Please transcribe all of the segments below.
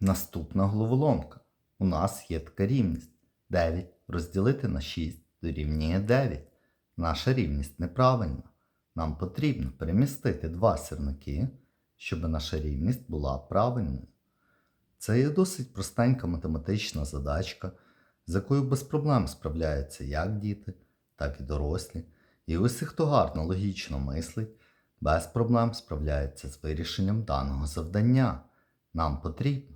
Наступна головоломка. У нас є така рівність. 9 розділити на 6 дорівнює 9. Наша рівність неправильна. Нам потрібно перемістити два сірники, щоб наша рівність була правильною. Це є досить простенька математична задачка, з якою без проблем справляються як діти, так і дорослі. І усі, хто гарно логічно мислить, без проблем справляється з вирішенням даного завдання. Нам потрібно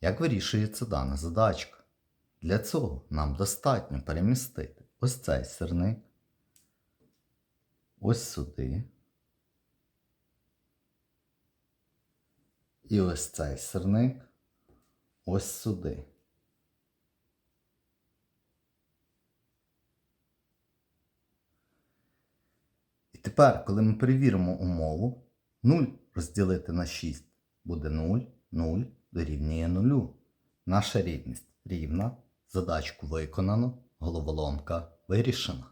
Як вирішується дана задачка? Для цього нам достатньо перемістити ось цей сирник, ось сюди. І ось цей сирник ось сюди. І тепер, коли ми перевіримо умову, 0 розділити на 6 буде 0, 0 дорівнює нулю. Наша рівність рівна, задачку виконано, головоломка вирішена.